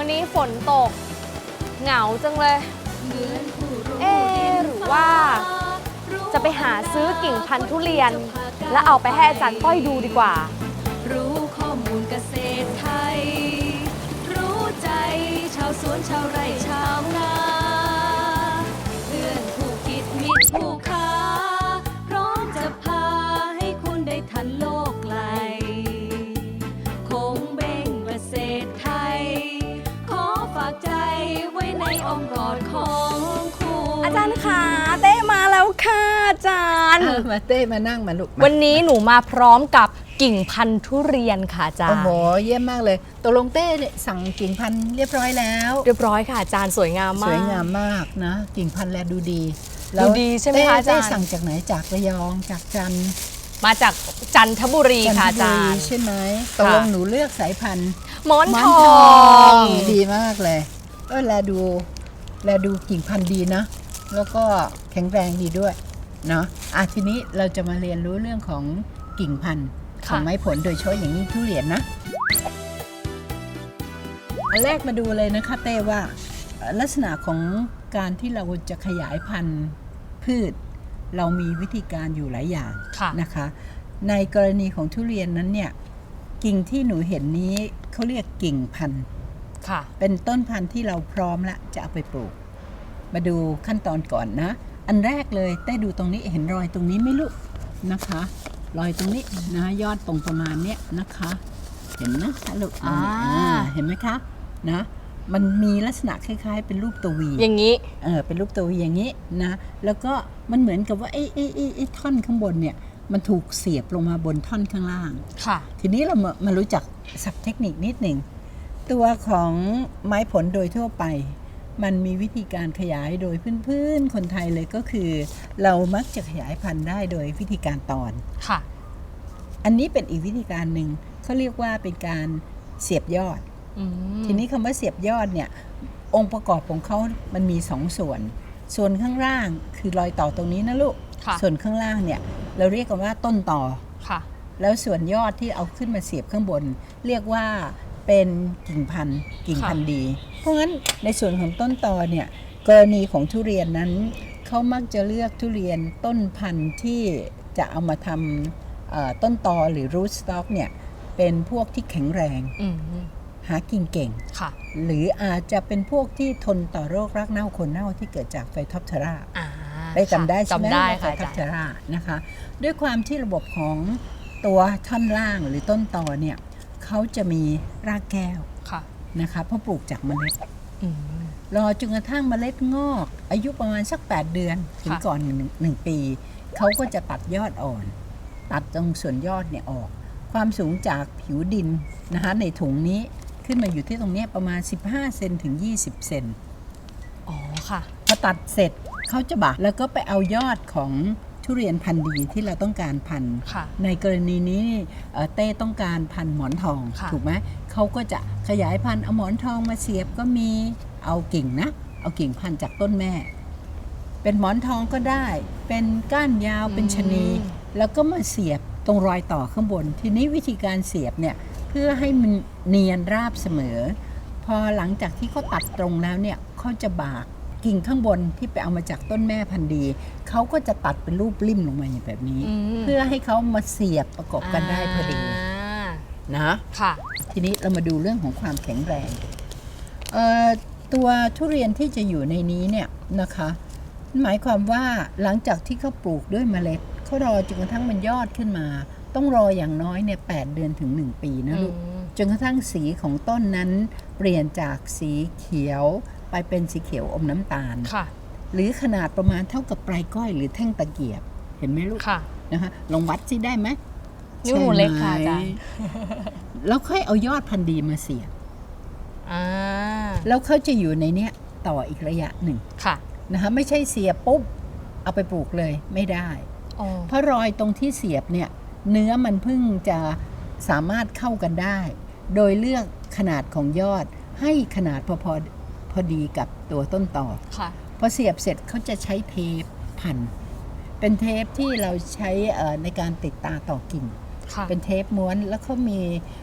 วันนี้ฝนตก เหงาจังเลย เอ๊ะหรือว่า จะไปหาซื้อกิ่งพันธุ์ทุเรียน แล้วเอาไปให้อาจารย์ต้อยดูดีกว่า รู้ข้อมูลเกษตรไทย รู้ใจชาวสวนชาวไร่ชาวนา อ้อมกอดของคุณอาจารย์ขาเต้มาแล้วค่ะอาจารย์ อะมาเต้มานั่งมาลูกมาวันนี้หนูมาพร้อมกับกิ่งพันธุ์ทุเรียนค่ะอาจารโอ้ย์ โหเยี่ยมมากเลยตกลงเต้เนี่ยสั่งกิ่งพันธุ์เรียบร้อยแล้ว เรียบร้อยค่ะอาจารย์สวยงามสมาก วยงามมากนะ กิ่งพันธุ์แลดูดีดูดีใช่ไหมเต้คะอาจารย์เต้สั่งจากไหนจากระยองจากจันทร์มาจากจันทบุรีจันค่ะทอาบุจารรีย์ ใช่ไหมตกลงหนูเลือกสายพันธุ์หมอนหมอทนอทองงดีมากเลย เออแลดูแลดูกิ่งพันธุ์ดีนะ แล้วก็แข็งแรงดีด้วยเนาะอะทีนี้เราจะมาเรียนรู้เรื่องของกิ่งพันธุ์ของไม้ผลโดยเฉพาะอย่างนี้ทุเรียนนะอันแรกมาดูเลยนะคะเต้ว่าเอ่อลักษณะของการที่เราจะขยายพันธุ์พืช เรามีวิธีการอยู่หลายอย่างค่ะนะคะ ในกรณีของทุเรียนนั้นเนี่ยกิ่งที่หนูเห็นนี้เขาเรียกกิ่งพันธุ์ ค่ะ เป็นต้นพันธุ์ที่เราพร้อมละจะเอาไปปลูก มาดูขั้นตอนก่อนนะ อันแรกเลยเต้ดูตรงนี้เห็นรอยตรงนี้ไหม่ลูกนะคะ รอยตรงนี้นะยอดตรงประมาณเนี้ยนะคะ เห็นนะคะลูกอ่าอ่าเห็นไหมคะนะมันมีลักษณะคล้ายๆ เป็นรูปตัววี อย่างนี้ เออ เป็นรูปตัววีอย่างนี้นะ แล้วก็มันเหมือนกับว่าไอ้ไอ้ไอ้ไอ้ท่อนข้างบนเนี่ย มันถูกเสียบลงมาบนท่อนข้างล่าง ค่ะ ทีนี้เรามามารู้จักศัพท์เทคนิคนิดหนึ่ง ตัวของไม้ผลโดยทั่วไป มันมีวิธีการขยายโดยพื้นๆคนไทยเลยก็คือ เรามักจะขยายพันธุ์ได้โดยวิธีการตอนค่ะ อันนี้เป็นอีกวิธีการหนึ่งเขาเรียกว่าเป็นการเสียบยอดอืมทีนี้คำว่าเสียบยอดเนี่ย องค์ประกอบของเขามันมีสองส่วน ส่วนข้างล่างคือรอยต่อตรงนี้นะลูกค่ะส่วนข้างล่างเนี่ย เราเรียกกันว่าต้นต่อค่ะ แล้วส่วนยอดที่เอาขึ้นมาเสียบข้างบน เรียกว่า เป็นกิ่งพันธุ์กิ่งพันธุ์ดี เพราะงั้นในส่วนของต้นตอเนี่ยกรณีของทุเรียนนั้นเขามักจะเลือกทุเรียนต้นพันธุ์ที่จะเอามาทำเอ่อต้นตอหรือ root stock เนี่ยเป็นพวกที่แข็งแรงอืมหากิ่งเก่งค่ะ หรืออาจจะเป็นพวกที่ทนต่อโรครากเน่าคนเน่าที่เกิดจากไฟท็อปเทราอ่าได้จำได้ใช่ไหมจำได้ว่าค่ะไฟอาทัจาบรย์เทรานะคะ ด้วยความที่ระบบของตัวท่อนล่างหรือต้นตอเนี่ย เขาจะมีรากแก้วค่ะนะคะเพราะปลูกจากเมล็ดอืม รอจนกระทั่งเมล็ดงอก อายุประมาณสัก 8 เดือน ถึงค่ะก่อนหนึ่งหนึ่งปี เขาก็จะตัดยอดอ่อน ตัดตรงส่วนยอดเนี่ยออก ความสูงจากผิวดินนะคะในถุงนี้ขึ้นมาอยู่ที่ตรงเนี้ยประมาณ 15เซนถึง 20 เซน อ๋อค่ะ พอตัดเสร็จเขาจะบักแล้วก็ไปเอายอดของ ทุเรียนพันธุ์ดีที่เราต้องการพันธุ์ค่ะในกรณีนี้เอ่อเต้ต้องการพันธุ์หมอนทองค่ะถูกไหมเขาก็จะขยายพันธุ์เอาหมอนทองมาเสียบก็มีเอากิ่งนะเอากิ่งพันธุ์จากต้นแม่ เป็นหมอนทองก็ได้ เป็นก้านยาวเป็นชะนี แล้วก็มาเสียบตรงรอยต่อข้างบน ทีนี้วิธีการเสียบเนี่ยเพื่อให้มันเนียนราบเสมอ พอหลังจากที่เขาตัดตรงแล้วเนี่ยเขาจะบาก กิ่งข้างบนที่ไปเอามาจากต้นแม่พันธุ์ดีเขาก็จะตัดเป็นรูปริ่มลงมาอย่างแบบนี้ อืมเพื่อให้เขามาเสียบประกบกันได้พอดีานะ ค่ะ ทีนี้เรามาดูเรื่องของความแข็งแรงเอ่อตัวทุเรียนที่จะอยู่ในนี้เนี่ยนะคะ หมายความว่าหลังจากที่เขาปลูกด้วยเมล็ดเขารอจนกระทั่งมันยอดขึ้นมา ต้องรออย่างน้อยเนี่ยแเดือนถึง 1 ปีนะลูกอืมจนกระทั่งสีของต้นนั้นเปลี่ยนจากสีเขียว ไปเป็นสีเขียวอมน้ำตาล ค่ะ หรือขนาดประมาณเท่ากับปลายก้อยหรือแท่งตะเกียบ เห็นไหมลูกค่ะ นะคะลองวัดสิได้ไหมนิ้วหนูเล็กค่ะใช่ไหมอาจารย์ แล้วค่อยเอายอดพันธุ์ดีมาเสียบอ่า แล้วเขาจะอยู่ในเนี้ยต่ออีกระยะหนึ่งค่ะ นะคะไม่ใช่เสียบปุ๊บเอาไปปลูกเลยไม่ได้ อ๋อ เพราะรอยตรงที่เสียบเนี่ยเนื้อมันเพิ่งจะสามารถเข้ากันได้ โดยเลือกขนาดของยอดให้ขนาดพอพอ พอดีกับตัวต้นต่อค่ะพอเสียบเสร็จเขาจะใช้เทปพัน เป็นเทปที่เราใช้เอ่อในการติดตาต่อกิ่งค่ะเป็นเทปม้วนแล้วเขามี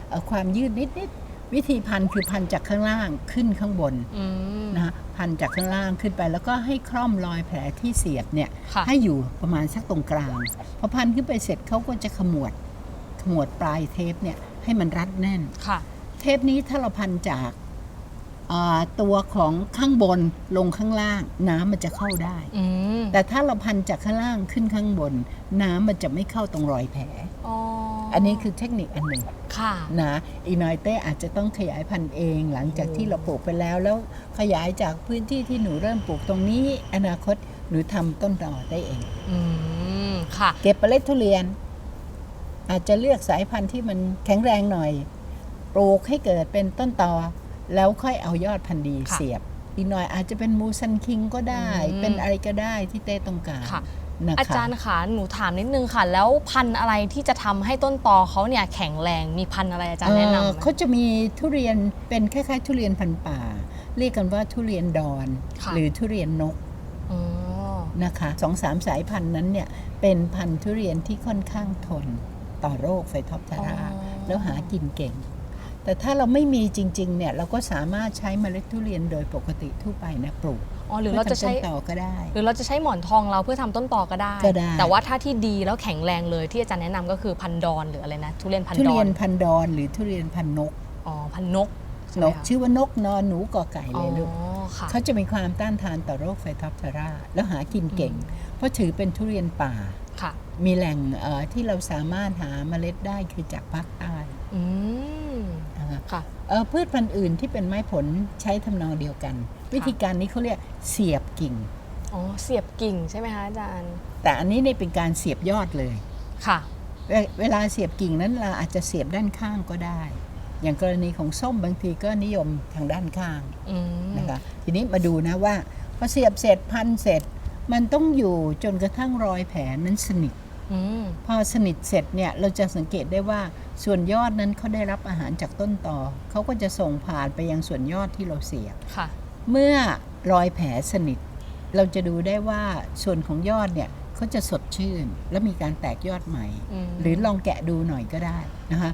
เอ่อความยืดนิดวิธีพันคือพันจากข้างล่างขึ้นข้างบนอืมนะฮะพันจากข้างล่างขึ้นไป แล้วก็ให้คล่อมรอยแผลที่เสียบเนี่ยค่ะให้อยู่ประมาณสักตรงกลางพอพันขึ้นไปเสร็จเขาก็จะขมวดขมวดปลายเทปเนี่ยให้มันรัดแน่นค่ะเทปนี้ถ้าเราพันจากอ่า ตัวของข้างบนลงข้างล่าง น้ำมันจะเข้าได้อืมแต่ถ้าเราพันจากข้างล่างขึ้นข้างบน น้ำมันจะไม่เข้าตรงรอยแผลอ๋ออันนี้คือเทคนิคอันหนึ่งค่ะนะอีกหน่อยเต้อาจจะต้องขยายพันธุ์เองหลังจากที่เราปลูกไปแล้ว แล้วขยายจากพื้นที่ที่หนูเริ่มปลูกตรงนี้ อนาคตหนูทำต้นต่อได้เอง อืมค่ะ เก็บเมล็ดทุเรียน อาจจะเลือกสายพันธุ์ที่มันแข็งแรงหน่อย ปลูกให้เกิดเป็นต้นตอ แล้วค่อยเอายอดพันธุ์ดีค่ะเสียบ อีกหน่อยอาจจะเป็นมูซันคิงก็ได้อืมเป็นอะไรก็ได้ที่เต้ต้องการค่ะนะคะอาจารย์คะหนูถามนิดนึงค่ะ แล้วพันธุ์อะไรที่จะทำให้ต้นตอเขาเนี่ยแข็งแรงมีพันธุ์อะไรอาจารย์แนะนำเอ่อไหมเขาจะมีทุเรียนเป็นคล้ายๆ ทุเรียนพันธุ์ป่า เรียกกันว่าทุเรียนดอนค่ะหรือทุเรียนนกอ๋อนะคะสองสามสายพันธุ์นั้นเนี่ยเป็นพันธุ์ทุเรียนที่ค่อนข้างทนต่อโรคไฟท็อปทาราอ๋อแล้วหากินเก่ง แต่ถ้าเราไม่มีจริงๆเนี่ยเราก็สามารถใช้เมล็ดทุเรียนโดยปกติทั่วไปนะปลูกอ๋อหรือเราจะใช้พื่ทำต้นต่อก็ได้ หรือเราจะใช้หมอนทองเราเพื่อทำต้นตอก็ได้ก็ได้ แต่ว่าถ้าที่ดีแล้วแข็งแรงเลยที่อาจารย์แนะนำก็คือพันธุ์ดอนหรืออะไรนะทุเรียนพันทุธุ์ดอเรียนนพันธุ์ดอนหรือทุเรียนพันธุ์นกอ๋อพันธุ์นกใช่นไหมกคะชื่อว่านกนอนหนูกอไก่อ๋เลอยลูกค่ะเขาจะมีความต้านทานต่อโรคไฟท็อปทาราแล้วหากินเก่ง เพราะถือเป็นทุเรียนป่าค่ะมีแหล่งเอ่อที่เราสามารถหาเมล็ดได้คือจากภาคใต้อืมนะ คะค่ะเอ่อพืชพันธุ์อื่นที่เป็นไม้ผลใช้ทำนองเดียวกัน วิธีการนี้เขาเรียกเสียบกิ่งอ๋อเสียบกิ่งใช่ไหมคะอาจารย์ แต่อันนี้เนี่ยเป็นการเสียบยอดเลยค่ะ เวเวลาเสียบกิ่งนั้นเราอาจจะเสียบด้านข้างก็ได้ อย่างกรณีของส้มบางทีก็นิยมทางด้านข้างอืมนะคะทีนี้มาดูนะว่าพอเสียบเสร็จพันเสร็จ มันต้องอยู่จนกระทั่งรอยแผลนั้นสนิทอืม พอสนิทเสร็จเนี่ยเราจะสังเกตได้ว่าส่วนยอดนั้นเขาได้รับอาหารจากต้นตอเขาก็จะส่งผ่านไปยังส่วนยอดที่เราเสียบค่ะเมื่อรอยแผลสนิท เราจะดูได้ว่าส่วนของยอดเนี่ยเขาจะสดชื่น และมีการแตกยอดใหม่อืมหรือลองแกะดูหน่อยก็ได้นะคะ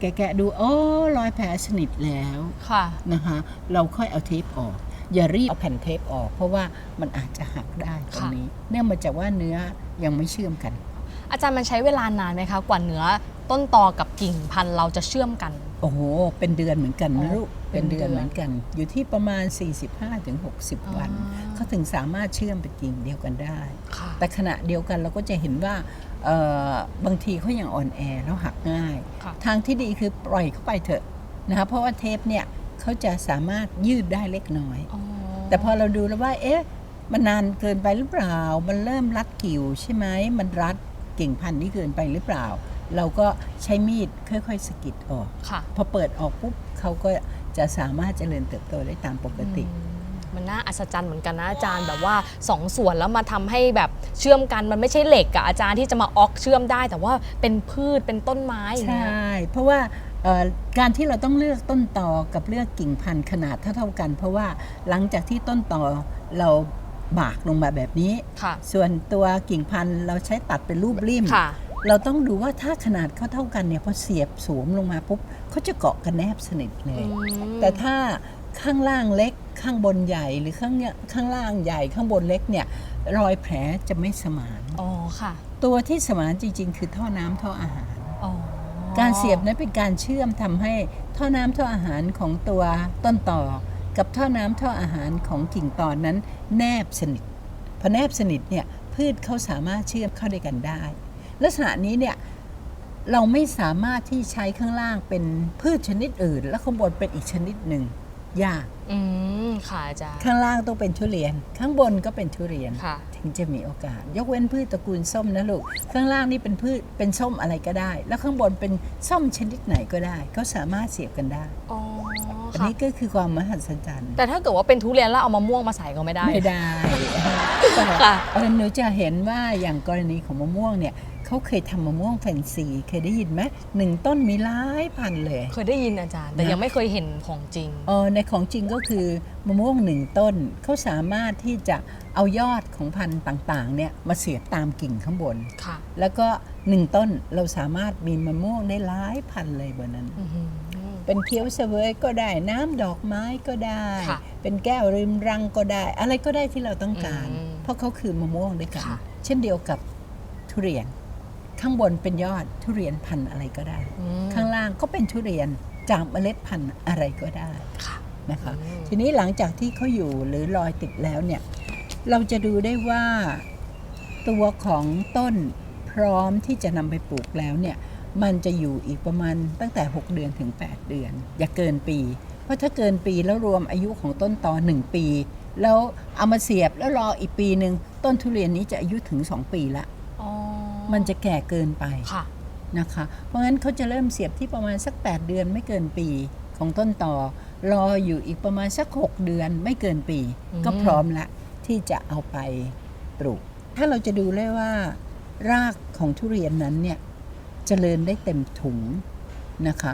แกะๆดูโอ้รอยแผลสนิทแล้วค่ะนะคะเราค่อยเอาเทปออก อย่ารีบเอาแผ่นเทปออก เพราะว่ามันอาจจะหักได้ตรงนี้ เนื่องมาจากว่าเนื้อยังไม่เชื่อมกัน อาจารย์มันใช้เวลานานไหมคะ กว่าเนื้อต้นตอกับกิ่งพันธุ์เราจะเชื่อมกัน โอ้โห เป็นเดือนเหมือนกันอ๋นะอลูกเป็เป็นนเดืเดืออนนเหมือนกัน อยู่ที่ประมาณ 45-60 วันอ่าเขาถึงสามารถเชื่อมเป็นกิ่งเดียวกันได้ค่ะแต่ขณะเดียวกันเราก็จะเห็นว่าเอ่อบางทีเขายังอ่อนแอแล้วหักง่ายค่ะทางที่ดีคือปล่อยเข้าไปเถอะนะคะเพราะว่าเทปเนี่ย เขาจะสามารถยืดได้เล็กน้อยอ๋อแต่พอเราดูแล้วว่า เอ๊ะ มันนานเกินไปหรือเปล่า มันเริ่มรัดกิ่วใช่ไหม มันรัดกิ่งพันธุ์นี่เกินไปหรือเปล่า เราก็ใช้มีดค่อยๆสะกิดออกค่ะพอเปิดออกปุ๊บเขาก็จะสามารถเจริญเติบโตได้ตามปกติอืมมันน่าอัศจรรย์เหมือนกันนะอาจารย์แบบว่าสองส่วนแล้วมาทำให้แบบเชื่อมกันมันไม่ใช่เหล็กอะอาจารย์ที่จะมาออกเชื่อมได้ แต่ว่าเป็นพืชเป็นต้นไม้อย่างใช่เงี้ยเพราะว่าเอ่อ การที่เราต้องเลือกต้นตอกับเลือกกิ่งพันธุ์ขนาดเท่าๆกัน เพราะว่าหลังจากที่ต้นตอเราบากลงมาแบบนี้ค่ะส่วนตัวกิ่งพันธุ์เราใช้ตัดเป็นรูปริมค่ะเราต้องดูว่าถ้าขนาดเขาเท่ากันเนี่ยพอเสียบสวมลงมาปุ๊บเขาจะเกาะกันแนบสนิทเลยอืมแต่ถ้าข้างล่างเล็กข้างบนใหญ่หรือข้างเนี่ยข้างล่างใหญ่ข้างบนเล็กเนี่ยรอยแผลจะไม่สมานอ๋อค่ะ ตัวที่สมานจริง ๆ คือท่อน้ำท่ออาหารอ๋อ การเสียบนั้นเป็นการเชื่อมทำให้ท่อน้ำท่ออาหารของตัวต้นต่อ กับท่อน้ำท่ออาหารของกิ่งตอนนั้น แนบสนิทพอแนบสนิทเนี่ยพืชเขาสามารถเชื่อมเข้าด้วยกันได้ ลักษณะนี้เนี่ยเราไม่สามารถที่ใช้ข้างล่างเป็นพืชชนิดอื่น และข้างบนเป็นอีกชนิดหนึ่ง ยากอืมค่ะอาจารย์ข้างล่างต้องเป็นทุเรียน ข้างบนก็เป็นทุเรียน ค่ะ ถึงจะมีโอกาส ยกเว้นพืชตระกูลส้มนะลูก ข้างล่างนี่เป็นพืชเป็นส้มอะไรก็ได้ แล้วข้างบนเป็นส้มชนิดไหนก็ได้ก็สามารถเสียบกันได้ อ๋ออันค่ะนี้ก็คือความมหัศจรรย์ แต่ถ้าเกิดว่าเป็นทุเรียนแล้วเอามะม่วงมาใส่ก็ไม่ได้ ไม่ได้แต่ค่ะ เออหนูจะเห็นว่าอย่างกรณีของมะม่วงเนี่ย เขาเคยทำมะม่วงแฟนซีเคยได้ยินไหมหนึ่งต้นมีหลายพันเลย เคยได้ยินอาจารย์ แต่นะ ยังไม่เคยเห็นของจริง เออในของจริงก็คือมะม่วงหนึ่งต้นเขาสามารถที่จะเอายอดของพันธุ์ต่างๆเนี่ยมาเสียบตามกิ่งข้างบน ค่ะแล้วก็หนึ่งต้นเราสามารถมีมะม่วงได้หลายพันเลยบนนั้น อื้อหือ เป็นเคี้ยวเสวยก็ได้น้ำดอกไม้ก็ได้ ค่ะเป็นแก้วริมรังก็ได้ อะไรก็ได้ที่เราต้องการ อืมเพราะเขาคือมะม่วงด้วยกัน ค่ะ เช่นเดียวกับทุเรียน ข้างบนเป็นยอดทุเรียนพันธุ์อะไรก็ได้อืมข้างล่างก็เป็นทุเรียนจากเมล็ดพันธุ์อะไรก็ได้ค่ะนะคะอืมทีนี้หลังจากที่เขาอยู่หรือลอยติดแล้วเนี่ยเราจะดูได้ว่าตัวของต้นพร้อมที่จะนำไปปลูกแล้วเนี่ยมันจะอยู่อีกประมาณตั้งแต่ 6 เดือนถึง 8 เดือน อย่าเกินปี เพราะถ้าเกินปีแล้วรวมอายุของต้นตอ1ปี แล้วเอามาเสียบแล้วรออีกปีหนึ่งต้นทุเรียนนี้จะอายุถึง 2 ปีละอ๋อ มันจะแก่เกินไปค่ะนะคะ เพราะงั้นเขาจะเริ่มเสียบที่ประมาณสัก 8 เดือนไม่เกินปีของต้นต่อ รออยู่อีกประมาณสัก 6 เดือนไม่เกินปีอืมก็พร้อมละที่จะเอาไปปลูก ถ้าเราจะดูได้ว่า รากของทุเรียนนั้นเนี่ยเจริญได้เต็มถุงนะคะ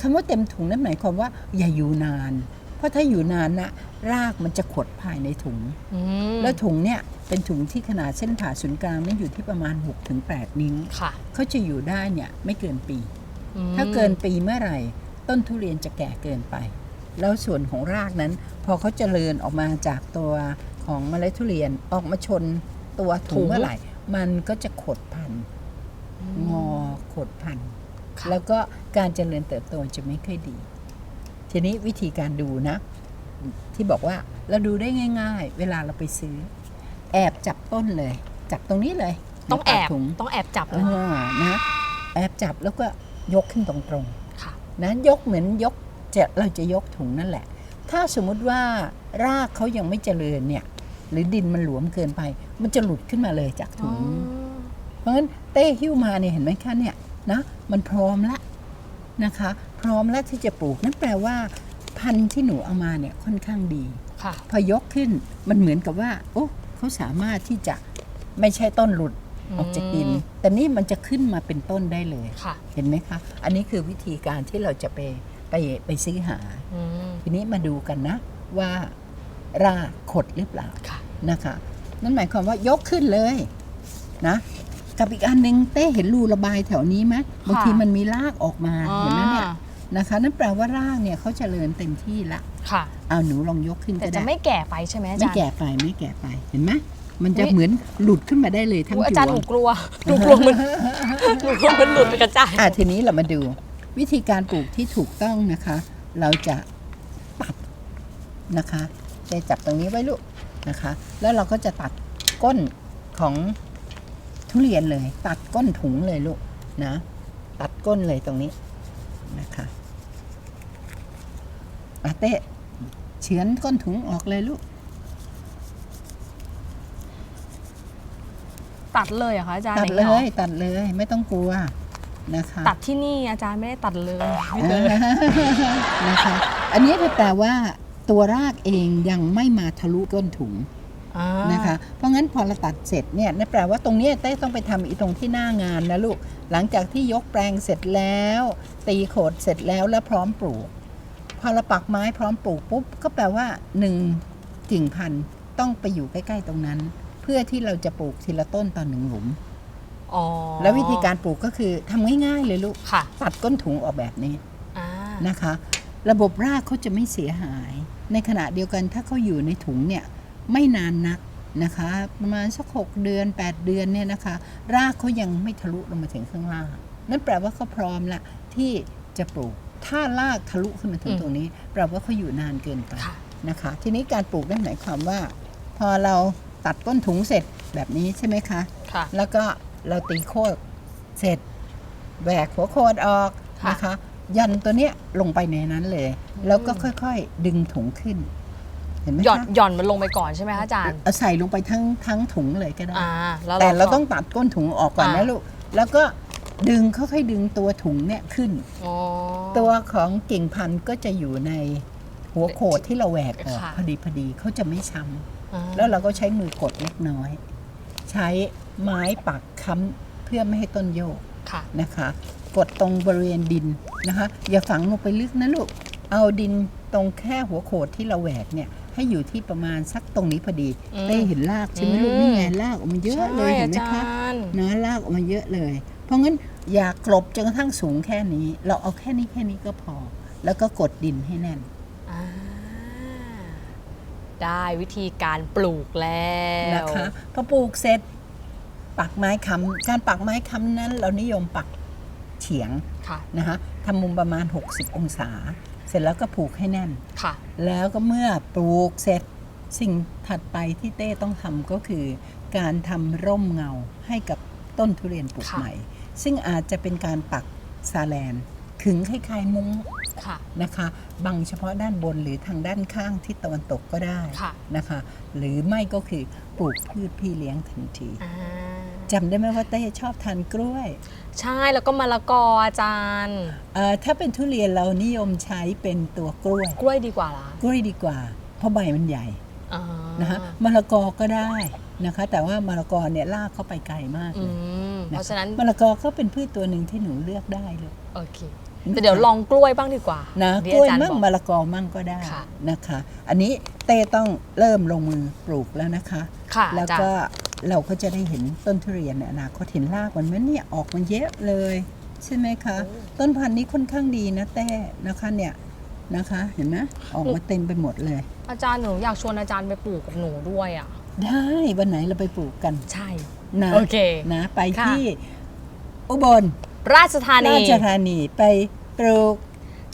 คำว่าเต็มถุงนั่นหมายความว่าอย่าอยู่นาน เพราะถ้าอยู่นานนะรากมันจะขดภายในถุงอืมแล้วถุงเนี่ยเป็นถุงที่ขนาดเส้นผ่าศูนย์กลางนั้นอยู่ที่ประมาณ 6-8 นิ้วค่ะเขาจะอยู่ได้เนี่ยไม่เกินปีอืมถ้าเกินปีเมื่อไหร่ ต้นทุเรียนจะแก่เกินไป แล้วส่วนของรากนั้น พอเขาเจริญออกมาจากตัวของเมล็ดทุเรียนออกมาชนตัวถุงเมื่อไหร่ มันก็จะขดพันธุ์งอขดพันธุ์ค่ะแล้วก็การเจริญเติบโตจะไม่ค่อยดี ทีนี้วิธีการดูนะ ที่บอกว่าเราดูได้ง่าย ๆ เวลาเราไปซื้อ แอบจับต้นเลย จับตรงนี้เลยต้องแอบในปากถุงต้องแอบจับเลยอ่านะแอบจับแล้วก็ยกขึ้นตรงค่ะๆนะยกเหมือนยกจะเราจะยกถุงนั่นแหละ ถ้าสมมุติว่ารากเขายังไม่เจริญเนี่ย หรือดินมันหลวมเกินไป มันจะหลุดขึ้นมาเลยจากถุง เพราะฉะนั้นเต้หิ้วมาเนี่ยเห็นไหมคะเนี่ยนะมันพร้อมแล้วนะคะพ ร้อมแล้วที่จะปลูก นั่นแปลว่า พันธุ์ที่หนูเอามาเนี่ยค่อนข้างดี ค่ะ พอยกขึ้นมันเหมือนกับว่า โอ้เขาสามารถที่จะไม่ใช่ต้นหลุดออกจากดิน แต่นี่มันจะขึ้นมาเป็นต้นได้เลย ค่ะเห็นไหมคะ อันนี้คือวิธีการที่เราจะไปไปไปซื้อหา อืมทีนี้มาดูกันนะว่ารากขดหรือเปล่า ค่ะ นะคะนั่นหมายความว่ายกขึ้นเลยนะ กับอีกอันหนึงเต้เห็นรูระบายแถวนี้ไหมบางทีมันมีรากออกมาเห็นไหมเนี่ย นะคะ นั่นแปลว่ารากเนี่ยเขาเจริญเต็มที่ละค่ะ เอาหนูลองยกขึ้นแต่ก็จะได้ไม่แก่ไปใช่ไหมอาไม่จารย์แก่ไปไม่แก่ไปเห็นไหมมันจะอุ๊ยเหมือนหลุดขึ้นมาได้เลยทั้งอุ๊ยอาจัจารย์วหนูกลัวหนูกลัวมันหนูกลัวมันหลุดไปกระจายอะทีนี้เรามาดู วิธีการปลูกที่ถูกต้องนะคะ เราจะตัดนะคะจะจับตรงนี้ไว้ลูกนะคะ แล้วเราก็จะตัดก้นของทุเรียนเลย ตัดก้นถุงเลยลูกนะ ตัดก้นเลยตรงนี้ นะคะอาเต้เฉือนก้นถุงออกเลยลูก ตัดเลยเหรอะคะอาจารย์ตัดอางเลงี้หรอยตัดเลยไม่ต้องกลัวนะคะตัดที่นี่อาจารย์ไม่ได้ตัดเลยไม่เอเลยอนะคะ อันนี้แปลว่าตัวรากเองยังไม่มาทะลุก้นถุงอ่า นะคะ เพราะงั้นพอเราตัดเสร็จเนี่ยนั่นแปลว่าตรงเนี้ยเต้ต้องไปทำอีตรงที่หน้างานนะลูก หลังจากที่ยกแปลงเสร็จแล้ว ตีโขดเสร็จแล้วแล้วพร้อมปลูก พอเราปักไม้พร้อมปลูกปุ๊บก็แปลว่าหนึ่งกิ่งพันธุ์ต้องไปอยู่ใกล้ๆตรงนั้น เพื่อที่เราจะปลูกทีละต้นต่อหนึ่งหลุมอ๋อแล้ววิธีการปลูกก็คือทำง่ายๆเลยลูกค่ะตัดก้นถุงออกแบบนี้อ่านะคะ ระบบรากเขาจะไม่เสียหาย ในขณะเดียวกันถ้าเขาอยู่ในถุงเนี่ย ไม่นานนักนะคะ ประมาณสักหกเดือน 8 เดือนเนี่ยนะคะ รากเขายังไม่ทะลุลงมาถึงข้างล่าง นั่นแปลว่าเขาพร้อมละที่จะปลูก ถ้ารากทะลุขึ้นมาถึงตรงนี้แปลว่าเขาอยู่นานเกินไปค่ะนะคะ ทีนี้การปลูกนั่นหมายความว่า พอเราตัดก้นถุงเสร็จแบบนี้ใช่ไหมคะค่ะแล้วก็เราตีโคดเสร็จแหวกหัวโคดออกค่ะนะคะ ยันตัวเนี้ยลงไปในนั้นเลย แล้วก็ค่อยๆ ดึงถุงขึ้น เห็นไหมหย่อนคะหย่อนมันลงไปก่อนใช่ไหมคะอาจารย์ เอาใส่ลงไปทั้งทั้งถุงเลยก็ได้ อ่าแล้วแต่เราก็ต้องตัดก้นถุงออกก่อนอ่านะลูก แล้วก็ดึงค่อยๆดึงตัวถุงเนี่ยขึ้น อ๋อ ตัวของกิ่งพันธุ์ก็จะอยู่ในหัวโขดที่เราแหวกออกค่ะ พอดีพอดีเขาจะไม่ช้ำอ่าแล้วเราก็ใช้มือกดเล็กน้อย ใช้ไม้ปักค้ำเพื่อไม่ให้ต้นโยกค่ะ นะคะ กดตรงบริเวณดินนะคะ อย่าฝังลงไปลึกนะลูก เอาดินตรงแค่หัวโขดที่เราแหวกเนี่ย ให้อยู่ที่ประมาณสักตรงนี้พอดีอืมได้เห็นรากใช่ไหมลูกอืมนี่ไงรากออกมาเยอะเลยเห็นไหมใช่อาคะจารย์นะรากออกมาเยอะเลย เพราะงั้นอย่ากลบจนกระทั่งสูงแค่นี้ เราเอาแค่นี้แค่นี้ก็พอ แล้วก็กดดินให้แน่นอ่าได้วิธีการปลูกแล้วนะคะพอปลูกเสร็จปักไม้ค้ำการปักไม้ค้ำนั้น เรานิยมปักเฉียงค่ะนะคะทำมุมประมาณ 60 องศา เสร็จแล้วก็ผูกให้แน่น ค่ะ แล้วก็เมื่อปลูกเสร็จสิ่งถัดไปที่เต้ต้องทำก็คือ การทำร่มเงาให้กับต้นทุเรียนปลูกค่ะ ใหม่ ซึ่งอาจจะเป็นการปักซาแลนขึงคล้ายๆมุ้งค่ะ นะคะบังเฉพาะด้านบนหรือทางด้านข้างทิศตะวันตกก็ได้ค่ะ นะคะ หรือไม่ก็คือปลูกพืชพี่เลี้ยงทันที อ่า จำได้ไหมว่าเต้ชอบทานกล้วยใช่แล้วก็มะละกออาจารย์เอ่อถ้าเป็นทุเรียนเรานิยมใช้เป็นตัวกล้วย กล้วยดีกว่าล่ะกล้วยดีกว่า เพราะใบมันใหญ่อ่านะคะมะละกอก็ได้นะคะ แต่ว่ามะละกอเนี่ยลากเข้าไปไกลมากอืเลยมคเพราะฉะนั้นมะละกอก็เป็นพืชตัวหนึ่งที่หนูเลือกได้เลยโอเคแต่เดี๋ยวลองกล้วยบ้างดีกว่านะที่กล้วยอาจารย์มั่งบอกมะละกอมั่งก็ได้ค่ะ นะคะ อันนี้เต้ต้องเริ่มลงมือปลูกแล้วนะคะ ค่ะแล้อาวจารก็ย์ เราก็จะได้เห็นต้นทุเรียนในอนาคตเห็นรากมันไหมเนี่ยออกมาเยอะเลย ใช่ไหมคะ ต้นพันธุ์นี้ค่อนข้างดีนะเต้นะคะเนี่ยนะคะ เห็นไหมออกมาเต็มไปหมดเลย อาจารย์หนูอยากชวนอาจารย์ไปปลูกกับหนูด้วยอะ ได้วันไหนเราไปปลูกกันใช่นะโอเคนะไปค่ะที่อุบลราชธานีราชธานีไปปลูก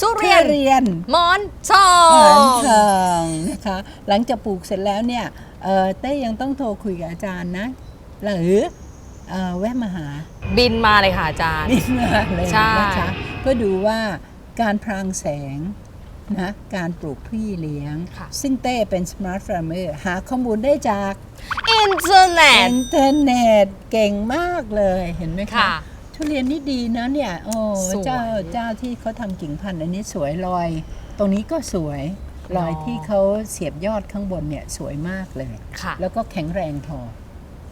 ทุทุเรียนเรียนหมอนทอหวานงทองนะคะ หลังจากปลูกเสร็จแล้วเนี่ยเอ่อเต้ยังต้องโทรคุยกับอาจารย์นะ หรือเอ่อแวะมาหา บินมาเลยค่ะอาจารย์นิดมาเลยใช่นะคะเพื่อดูว่าการพรางแสงนะการปลูกพี่เลี้ยงค่ะซึ่งเต้เป็น smart farmer หาข้อมูลได้จาก อินเทอร์เน็ต อินเทอร์เน็ตเก่งมากเลยเห็นไหมคะค่ะ ทุเรียนนี่ดีนะเนี่ยโอ้สวย เจ้าเจ้าที่เขาทำกิ่งพันธุ์อันนี้สวยรอย ตรงนี้ก็สวยรอยเนาะที่เขาเสียบยอดข้างบนเนี่ยสวยมากเลย ค่ะแล้วก็แข็งแรงพอ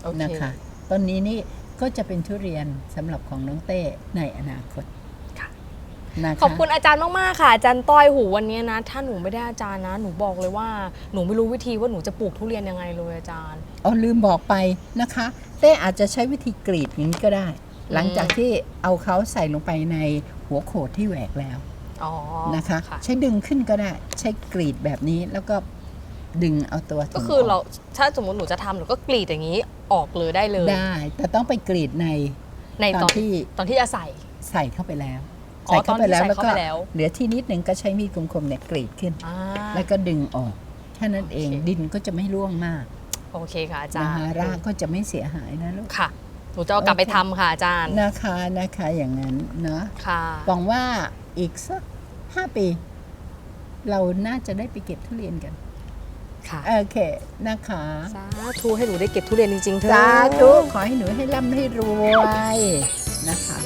โอเคนะคะ ต้นนี้นี่ก็จะเป็นทุเรียนสำหรับของน้องเต้ในอนาคตค่ะ นะคะขอบคุณอาจารย์มากๆค่ะ อาจารย์ต้อยหูวันนี้นะ ถ้าหนูไม่ได้อาจารย์นะ หนูบอกเลยว่าหนูไม่รู้วิธีว่าหนูจะปลูกทุเรียนยังไงเลยอาจารย์อ๋อลืมบอกไปนะคะ เต้อาจจะใช้วิธีกรีดอย่างนี้ก็ได้ หลังจากที่เอาเขาใส่ลงไปในหัวโขดที่แหวกแล้วอ๋อนะคะ ใช้ดึงขึ้นก็ได้ใช้กรีดแบบนี้แล้วก็ดึงเอาตัวถุงก็คือเรากถ้าสมมติหนูจะทำหนูก็กรีดอย่างนี้ออกเลยได้เลยได้ แต่ต้องไปกรีดในในตตออนนที่ตอนที่จะใส่ใส่เข้าไปแล้วอ๋อใส่เข้าไปแล้วตอนที่แล้วก็ใส่เข้าไปแล้วเหลือที่นิดหนึ่งก็ใช้มีดคมๆเนี่ยกรีดขึ้นอ่าแล้วก็ดึงออกแค่นั้นเองโอเคดินก็จะไม่ร่วงมาก โอเคค่ะอาจานะรคะย์รากก็จะไม่เสียหายนะลูกค่ะ หนูจะเอากลับไปโอเคทำค่ะอาจารย์นะคะนะคะอย่างนั้นเนาะค่ะหวังว่าอีกสักห้าปี เราน่าจะได้ไปเก็บทุเรียนกัน ค่ะโอเคนะคะสาธุให้หนูได้เก็บทุเรียนจริงๆเถอะสาธุขอให้หนูให้ร่ำให้รวยนะคะ